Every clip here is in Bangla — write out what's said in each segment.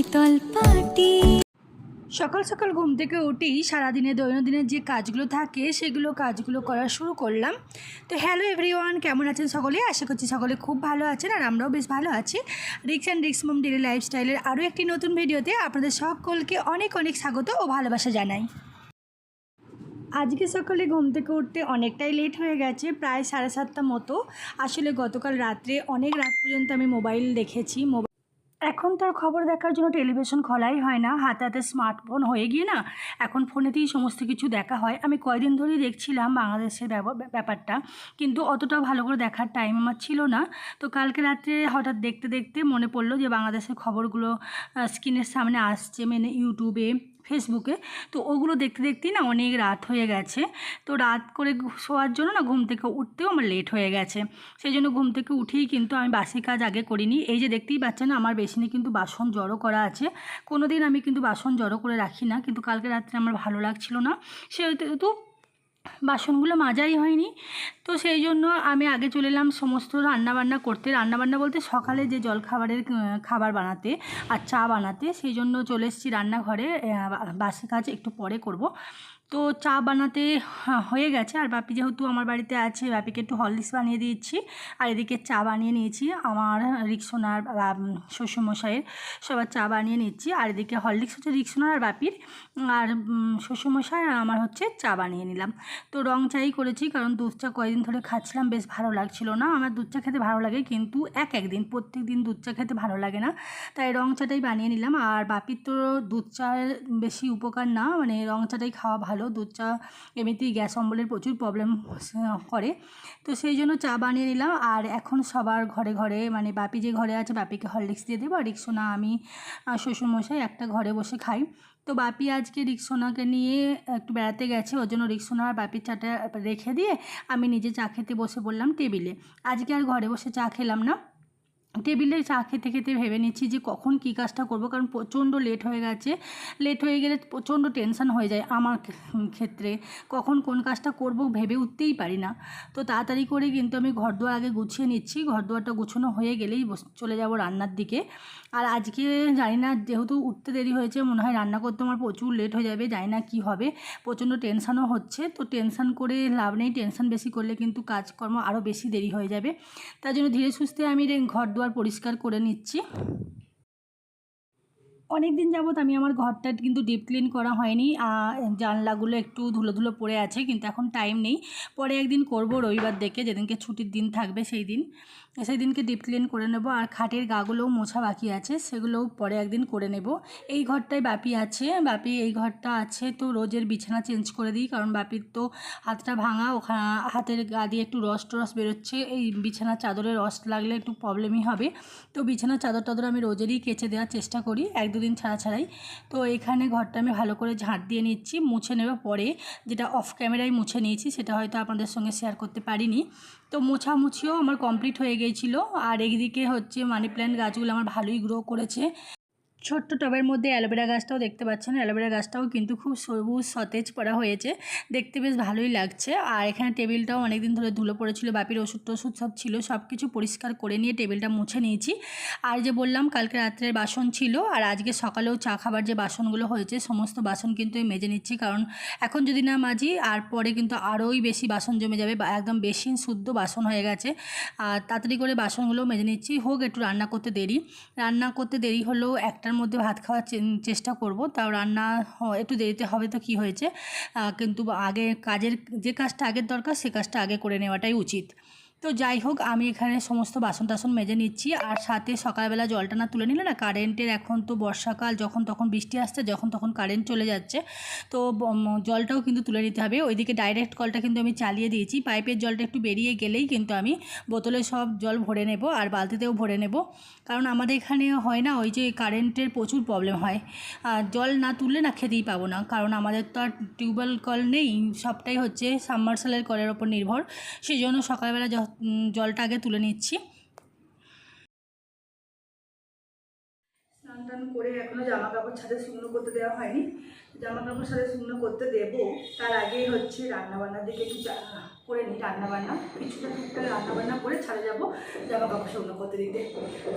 শীতল পাটি। সকাল সকাল ঘুম থেকে উঠেই সারাদিনে দৈনন্দিনের যে কাজগুলো থাকে, সেগুলো কাজগুলো করা শুরু করলাম। তো হ্যালো এভরিওয়ান কেমন আছেন সকলে? আশা করছি সকলে খুব ভালো আছেন আর আমরাও বেশ ভালো আছি। রিক্স অ্যান্ড রিক্স মোম ডেলি লাইফস্টাইলের আরও একটি নতুন ভিডিওতে আপনাদের সকলকে অনেক অনেক স্বাগত ও ভালোবাসা জানাই। আজকে সকালে ঘুম থেকে উঠতে অনেকটাই লেট হয়ে গেছে, প্রায় সাড়ে সাতটা মতো। আসলে গতকাল রাত্রে অনেক রাত পর্যন্ত আমি মোবাইল দেখেছি মোবাইল এখন তার খবর দেখার জন্য টেলিভিশন খোলাই হয় না। হাতে হাতে স্মার্টফোন হয়ে গিয়ে না, এখন ফোনেতেই সমস্ত কিছু দেখা হয়। আমি কয়দিন ধরেই দেখছিলাম বাংলাদেশের ব্যাপারটা, কিন্তু অতটা ভালো করে দেখার টাইম আমার ছিল না। তো কালকে রাত্রে হঠাৎ দেখতে দেখতে মনে পড়ল যে বাংলাদেশের খবরগুলো স্ক্রিনের সামনে আসছে মানে ইউটিউবে ফেসবুকে তো ওগুলো দেখতে দেখতেই না অনেক রাত হয়ে গেছে। তো রাত করে শোয়ার জন্য না ঘুম থেকে উঠতেও আমার লেট হয়ে গেছে। সেই জন্য ঘুম থেকে উঠেই কিন্তু আমি বাসি কাজ আগে করিনি। এই যে দেখতেই পাচ্ছেন আমার বেসিনে কিন্তু বাসন জড়ো করা আছে। কোনো দিন আমি কিন্তু বাসন জড়ো করে রাখি না, কিন্তু কালকে রাত্রে আমার ভালো লাগছিল না। সেহেতু বাসনগুলো মাজাই হয়নি। তো সেই জন্য আমি আগে চলে এলাম সমস্ত রান্নাবান্না করতে। রান্নাবান্না বলতে সকালে যে জলখাবারের খাবারের খাবার বানাতে আর চা বানাতে, সেই জন্য চলে এসেছি রান্নাঘরে। বাসি কাজ একটু পরে করব। তো চা বানাতে হ্যাঁ, হয়ে গেছে। আর বাপি যেহেতু আমার বাড়িতে আছে বাপিকে একটু হরলিক্স বানিয়ে দিয়েছি। আর এদিকে চা বানিয়ে নিয়েছি। আমার রিক্সোনার শ্বশুরমশাইয়ের সবার চা বানিয়ে নিচ্ছি। আর এদিকে হরলিক্স হচ্ছে রিক্সোনার আর বাপির। আর শ্বশুরমশাই আর আমার হচ্ছে চা বানিয়ে নিলাম। তো রং চাই করেছি কারণ দুধ চা কয়েকদিন ধরে খাচ্ছিলাম বেশ ভালো লাগছিল না। আমার দুধ চা খেতে ভালো লাগে কিন্তু এক একদিন প্রত্যেক দিন দুধ চা খেতে ভালো লাগে না। তাই রং চাটাই বানিয়ে নিলাম। আর বাপির তো দুধ চায়ের বেশি উপকার না মানে রং চাটাই খাওয়া ভালো দুধ চা এমনিতেই গ্যাস অম্বলের প্রচুর প্রবলেম করে। তো সেই জন্য চা বানিয়ে নিলাম। আর এখন সবার ঘরে ঘরে মানে বাপি যে ঘরে আছে, বাপিকে হরলিক্স দিয়ে দেবো। আর রিক্সোনা, আমি শ্বশুরমশাই একটা ঘরে বসে খাই। তো বাপি আজকে রিক্সোনাকে নিয়ে একটু বেড়াতে গেছে। ওর জন্য রিক্সোনা আর বাপির চাটা রেখে দিয়ে আমি নিজে চা খেতে বসে বললাম টেবিলে। আজকে আর ঘরে বসে চা খেলাম না। টেবিলে চা খেতে খেতে ভেবে নিচ্ছি যে কখন কী কাজটা করব, কারণ প্রচণ্ড লেট হয়ে গেছে। লেট হয়ে গেলে প্রচণ্ড টেনশন হয়ে যায় আমার ক্ষেত্রে। কখন কোন কাজটা করব ভেবে উঠতেই পারি না। তো তাড়াতাড়ি করে কিন্তু আমি ঘর দুয়ার আগে গুছিয়ে নিচ্ছি। ঘর দুয়ারটা গুছানো হয়ে গেলেই চলে যাব রান্নার দিকে। আর আজকে জানি না, যেহেতু উঠতে দেরি হয়েছে, মনে হয় রান্না করতে আমার প্রচুর লেট হয়ে যাবে, জানি না কী হবে। প্রচণ্ড টেনশনও হচ্ছে। তো টেনশন করে লাভ নেই। টেনশন বেশি করলে কিন্তু কাজকর্ম আরও বেশি দেরি হয়ে যাবে। তার জন্য ধীরে সুস্থে আমি ঘর দুয়ার পরিষ্কার করে নিচ্ছি। অনেক দিন যাবৎ আমি আমার ঘরটা কিন্তু ডিপ ক্লিন করা হয়নি। জানলাগুলো একটু ধুলো ধুলো পড়ে আছে, কিন্তু এখন টাইম নেই। পরে একদিন করব রবিবার দেখে, যেদিনকে ছুটির দিন থাকবে সেই দিন। সেই দিনকে ডিপ ক্লিন করে নেব। আর খাটের গাগুলোও মোছা বাকি আছে, সেগুলোও পরে একদিন করে নেব। এই ঘরটায় বাপি আছে। বাপি এই ঘরটা আছে তো রোজের বিছানা চেঞ্জ করে দিই, কারণ বাপির তো হাতটা ভাঙা ওখানে হাতের গা দিয়ে একটু রস টরস বেরোচ্ছে। এই বিছানার চাদরে রস লাগলে একটু প্রবলেমই হবে। তো বিছানার চাদর টাদর আমি রোজেরই কেচে দেওয়ার চেষ্টা করি, এক দুদিন ছাড়া ছাড়াই। তো এখানে ঘরটা আমি ভালো করে ঝাঁট দিয়ে নিচ্ছি, মুছে নেওয়ার পরে যেটা অফ ক্যামেরায় মুছে নিয়েছি, সেটা হয়তো আপনাদের সঙ্গে শেয়ার করতে পারিনি। তো মোছামুছিও আমার কমপ্লিট হয়ে গিয়েছিল আর একদিকে হচ্ছে মানি প্ল্যান্ট গাছগুলো আমার ভালোই গ্রো করেছে। ছোট্ট টবের মধ্যে অ্যালোভেরা গাছটাও দেখতে পাচ্ছেন। অ্যালোভেরা গাছটাও কিন্তু খুব সবুজ সতেজ পড়া হয়েছে। দেখতে বেশ ভালোই লাগছে। আর এখানে টেবিলটাও অনেকদিন ধরে ধুলো পড়েছিল, বাপির ওষুধ টষুধ সব ছিল সব কিছু পরিষ্কার করে নিয়ে টেবিলটা মুছে নিয়েছি। আর যে বললাম, কালকে রাত্রের বাসন ছিল, আর আজকে সকালেও চা খাবার যে বাসনগুলো হয়েছে, সমস্ত বাসন কিন্তু আমি মেজে নিচ্ছি। কারণ এখন যদি না মাজি, আর পরে কিন্তু আরোই বেশি বাসন জমে যাবে একদম বেশি শুদ্ধ বাসন হয়ে গেছে। আর তাড়াতাড়ি করে বাসনগুলো মেজে নিচ্ছি। হোক, একটু রান্না করতে দেরি। রান্না করতে দেরি হলেও একটার মধ্যে ভাত খাওয়ার চেষ্টা করব। তাও রান্না একটু দেরিতে হবে তো কি হয়েছে। কিন্তু আগে কাজের, যে কাজটা আগের দরকার, সে কাজটা আগে করে নেওয়াটাই উচিত। তো যাই হোক, আমি এখানে সমস্ত বাসন টাসন মেজে নিচ্ছি। আর সাথে সকালবেলা জলটা না তুলে নিলে না, কারেন্টের এখন তো বর্ষাকাল, যখন তখন বৃষ্টি আসছে, যখন তখন কারেন্ট চলে যাচ্ছে। তো জলটাও কিন্তু তুলে নিতে হবে। ওইদিকে ডাইরেক্ট কলটা কিন্তু আমি চালিয়ে দিয়েছি। পাইপের জলটা একটু বেরিয়ে গেলেই কিন্তু আমি বোতলে সব জল ভরে নেব আর বালতিতেও ভরে নেব। কারণ আমাদের এখানে হয় না, ওই যে কারেন্টের প্রচুর প্রবলেম হয়। আর জল না তুললে না খেতেই পাবো না। কারণ আমাদের তো আর টিউবওয়েল কল নেই। সবটাই হচ্ছে সাবমার্সালের কলের ওপর নির্ভর। সেই জন্য সকালবেলা জলটা আগে তুলে নিচ্ছি। স্নান টান করে এখনও জামা কাপড় ছাদে শুকনো করতে দেওয়া হয়নি। জামা কাপড় ছাদে শুকনো করতে দেবো। তার আগেই হচ্ছে রান্না বান্নার দিকে একটু করে নিই রান্না বান্না কিছুটা টুকটাক রান্না বান্না করে ছাদে যাব জামা কাপড় শুকনো করতে দিতে।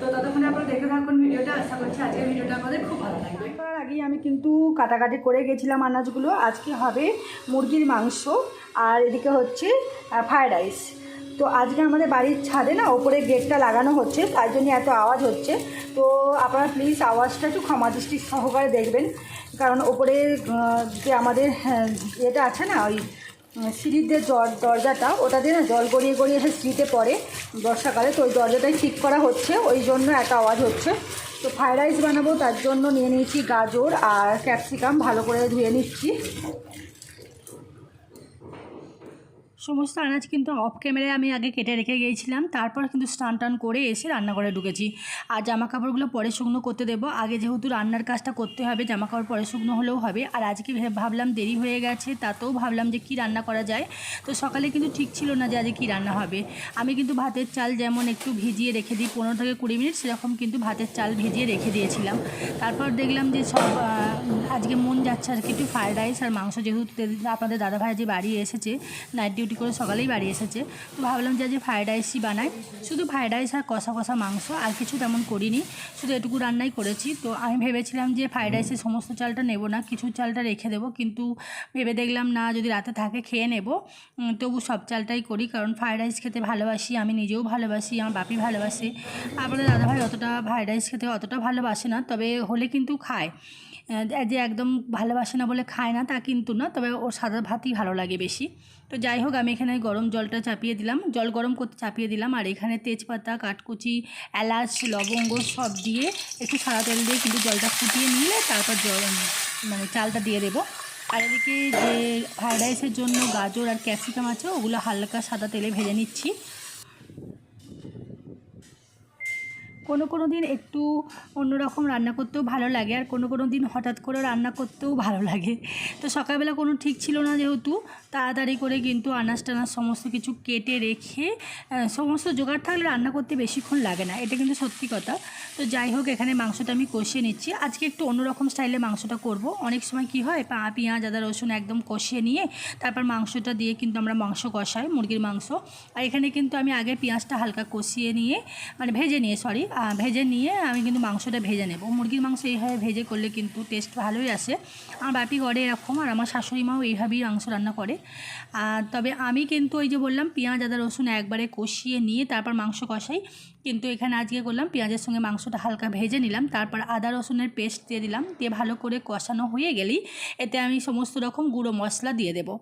তো ততক্ষণে আপনারা দেখে থাকুন ভিডিওটা। আশা করছি আজকের ভিডিওটা আমাদের খুব ভালো লাগবে। তার আগেই আমি কিন্তু কাটাকাটি করে গেছিলাম আনাজগুলো। আজকে হবে মুরগির মাংস আর এদিকে হচ্ছে ফ্রায়েড রাইস। তো আজকে আমাদের বাড়ির ছাদে না ওপরে গেটটা লাগানো হচ্ছে তার জন্য এত আওয়াজ হচ্ছে। তো আপনারা প্লিজ আওয়াজটা একটু ক্ষমা দৃষ্টি সহকারে দেখবেন কারণ ওপরে যে আমাদের হ্যাঁ, ইয়েটা আছে না ওই সিঁড়ির যে দরজাটা ওটা দিয়ে না জল গড়িয়ে গড়িয়ে এসে সিঁড়িতে পড়ে বর্ষাকালে তো ওই দরজাটাই ঠিক করা হচ্ছে ওই জন্য এত আওয়াজ হচ্ছে। তো ফ্রাইড রাইস বানাবো তার জন্য নিয়ে নিয়েছি গাজর আর ক্যাপসিকাম ভালো করে ধুয়ে নিচ্ছি। সমস্ত আনাজ কিন্তু অফ ক্যামেরায় আমি আগে কেটে রেখে গিয়েছিলাম। তারপর কিন্তু স্নান টান করে এসে রান্নাঘরে ঢুকেছি। আর জামা কাপড়গুলো পরে শুকনো করতে দেবো। আগে যেহেতু রান্নার কাজটা করতে হবে জামা কাপড় পরে শুকনো হলেও হবে। আর আজকে ভাবলাম দেরি হয়ে গেছে, তাতেও ভাবলাম যে কি রান্না করা যায়। তো সকালে কিন্তু ঠিক ছিল না যে আজকে কী রান্না হবে। আমি কিন্তু ভাতের চাল যেমন একটু ভিজিয়ে রেখে দিই, পনেরো থেকে কুড়ি মিনিট, সেরকম কিন্তু ভাতের চাল ভিজিয়ে রেখে দিয়েছিলাম। তারপর দেখলাম যে সব আজকে মন যাচ্ছে আর কি, একটু ফ্রায়েড রাইস আর মাংস যেহেতু আপনাদের দাদাভাই যে বাড়ি এসেছে নাইট ডিউটি করে সকালেই বাড়ি এসেছে। তো ভাবলাম যে আজকে ফ্রায়েড রাইসই বানাই। শুধু ফ্রায়েড রাইস আর কষা কষা মাংস, আর কিছু তেমন করিনি। শুধু এটুকু রান্নাই করেছি। তো আমি ভেবেছিলাম যে ফ্রায়েড রাইসের সমস্ত চালটা নেব না, কিছু চালটা রেখে দেবো। কিন্তু ভেবে দেখলাম না, যদি রাতে থাকে খেয়ে নেব। তবু সব চালটাই করি। কারণ ফ্রায়েড রাইস খেতে ভালোবাসি, আমি নিজেও ভালোবাসি, আমার বাপি ভালোবাসে। আপনাদের দাদাভাই অতটা ফ্রায়েড রাইস খেতে অতটা ভালোবাসে না, তবে হলে কিন্তু খায়। যে একদম ভালোবাসে না বলে খায় না তা কিন্তু না, তবে ওর সাদা ভাতই ভালো লাগে বেশি। তো যাই হোক, আমি এখানে গরম জলটা চাপিয়ে দিলাম। জল গরম করতে চাপিয়ে দিলাম, আর এখানে তেজপাতা, কাঠকুচি, এলাচ, লবঙ্গ সব দিয়ে একটু সাদা তেল দিয়ে কিন্তু জলটা ফুটিয়ে নিলে তারপর জল মানে চালটা দিয়ে দেবো। আর এদিকে যে ফ্রাইড রাইসের জন্য গাজর আর ক্যাপসিকাম আছে, ওগুলো হালকা সাদা তেলে ভেজে নিচ্ছি। কোনো কোনো দিন একটু অন্যরকম রান্না করতেও ভালো লাগে আর কোনো কোনো দিন হঠাৎ করে রান্না করতেও ভালো লাগে। তো সকালবেলা কোনো ঠিক ছিল না যেহেতু, তাড়াতাড়ি করে কিন্তু আনাজ টানাজ সমস্ত কিছু কেটে রেখে সমস্ত জোগাড় থাকলে রান্না করতে বেশিক্ষণ লাগে না। এটা কিন্তু সত্যি কথা। তো যাই হোক, এখানে মাংসটা আমি কষিয়ে নিচ্ছি। আজকে একটু অন্যরকম স্টাইলে মাংসটা করব। অনেক সময় কি হয়, পা, পেঁয়াজ, আদা, রসুন একদম কষিয়ে নিয়ে তারপর মাংসটা দিয়ে কিন্তু আমরা মাংস কষাই, মুরগির মাংস। আর এখানে কিন্তু আমি আগে পেঁয়াজটা হালকা কষিয়ে নিয়ে মানে ভেজে নিয়ে সরি ভেজে নিয়ে আমি কিন্তু মাংসটা ভেজে নেব। মুরগির মাংস এইভাবে ভেজে করলে কিন্তু টেস্ট ভালোই আসে। আমার বাপি করে এরকম আর আমার শাশুড়ি মাও এইভাবেই মাংস রান্না করে। তবে আমি কিন্তু ওই যে বললাম, পেঁয়াজ, আদা, রসুন একবারে কষিয়ে নিয়ে তারপর মাংস কষাই। কিন্তু এখানে আজকে করলাম, পেঁয়াজের সঙ্গে মাংসটা হালকা ভেজে নিলাম। তারপর আদা, রসুনের পেস্ট দিয়ে দিলাম। দিয়ে ভালো করে কষানো হয়ে গেলেই এতে আমি সমস্ত রকম গুঁড়ো মশলা দিয়ে দেবো।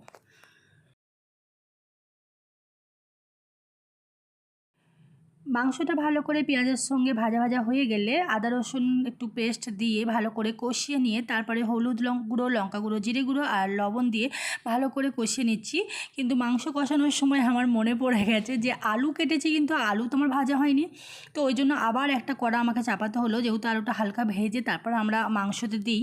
মাংসটা ভালো করে পেঁয়াজের সঙ্গে ভাজা ভাজা হয়ে গেলে আদা, রসুন একটু পেস্ট দিয়ে ভালো করে কষিয়ে নিয়ে তারপরে হলুদ গুঁড়ো লঙ্কা গুঁড়ো, জিরে গুঁড়ো আর লবণ দিয়ে ভালো করে কষিয়ে নিচ্ছি। কিন্তু মাংস কষানোর সময় আমার মনে পড়ে গেছে যে আলু কেটেছি কিন্তু আলু তোমার ভাজা হয়নি। তো ওই জন্য আবার একটা কড়া আমাকে চাপাতে হলো, যেহেতু আলুটা হালকা ভেজে তারপর আমরা মাংসতে দিই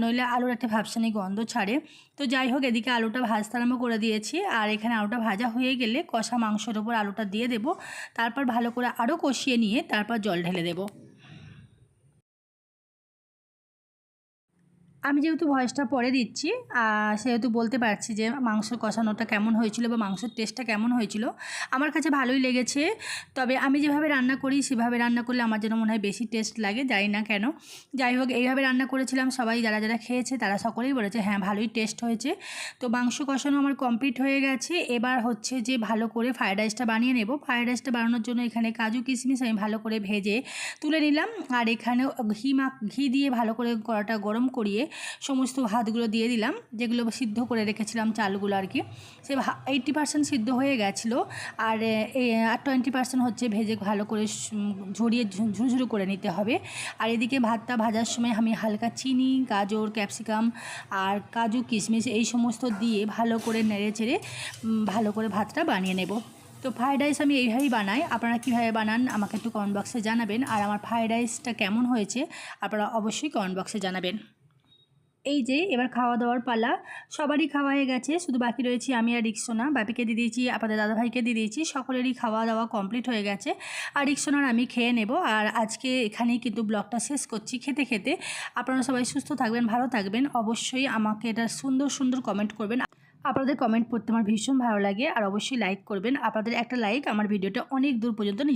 নইলে আলুর একটা ভাবসানি গন্ধ ছাড়ে। তো যাই হোক, এদিকে আলুটা ভাজতে আরম্ভ করে দিয়েছি। আর এখানে আলুটা ভাজা হয়ে গেলে কষা মাংসের ওপর আলুটা দিয়ে দেবো। তারপর ভালো করে আরও কষিয়ে নিয়ে তারপর জল ঢেলে দেবো। আমি যেহেতু ভয়েসটা পরে দিচ্ছি সেহেতু বলতে পারছি যে মাংস কষানোটা কেমন হয়েছিল বা মাংসের টেস্টটা কেমন হয়েছিল। আমার কাছে ভালোই লেগেছে, তবে আমি যেভাবে রান্না করি, সেভাবে রান্না করলে আমার যেন মনে হয় বেশি টেস্ট লাগে, জানি না কেন। যাই হোক, এইভাবে রান্না করেছিলাম, সবাই যারা যারা খেয়েছে তারা সকলেই বলেছে হ্যাঁ ভালোই টেস্ট হয়েছে। তো মাংস কষানো আমার কমপ্লিট হয়ে গেছে। এবার হচ্ছে যে ভালো করে ফ্রায়েড রাইসটা বানিয়ে নেব। ফ্রায়েড রাইসটা বানানোর জন্য এখানে কাজু, কিশমিশ আমি ভালো করে ভেজে তুলে নিলাম। আর এখানে ঘি মাখ ঘি দিয়ে ভালো করে কড়াটা গরম করিয়ে সমস্ত ভাতগুলো দিয়ে দিলাম, যেগুলো সিদ্ধ করে রেখেছিলাম চালগুলো আর কি। সে এইটটি পার্সেন্ট সিদ্ধ হয়ে গেছিল, আর আর টোয়েন্টি পার্সেন্ট হচ্ছে ভেজে ভালো করে ঝরিয়ে ঝুরঝুরু করে নিতে হবে। আর এদিকে ভাতটা ভাজার সময় আমি হালকা চিনি, গাজর, ক্যাপসিকাম আর কাজু, কিশমিশ এই সমস্ত দিয়ে ভালো করে নেড়ে চেড়ে ভালো করে ভাতটা বানিয়ে নেব। তো ফ্রায়েড রাইস আমি এইভাবেই বানাই, আপনারা কীভাবে বানান আমাকে একটু কমেন্ট বক্সে জানাবেন। আর আমার ফ্রায়েড রাইসটা কেমন হয়েছে, আপনারা অবশ্যই কমেন্ট বক্সে জানাবেন। এই যে, এবার খাওয়া দাওয়ার পালা। সবারই খাওয়া হয়ে গেছে, শুধু বাকি রয়েছি আমি আর রিক্সোনা। বাপিকে দিয়ে দিয়েছি, আপনাদের দাদাভাইকে দিয়ে দিয়েছি, সকলেরই খাওয়া দাওয়া কমপ্লিট হয়ে গেছে। আর রিক্সোনার আমি খেয়ে নেব। আর আজকে এখানেই কিন্তু ব্লগটা শেষ করছি। খেতে খেতে আপনারা সবাই সুস্থ থাকবেন, ভালো থাকবেন। অবশ্যই আমাকে এটা সুন্দর সুন্দর কমেন্ট করবেন। আপনাদের কমেন্ট পড়তে আমার ভীষণ ভালো লাগে। আর অবশ্যই লাইক করবেন। আপনাদের একটা লাইক আমার ভিডিওটা অনেক দূর পর্যন্ত নিজে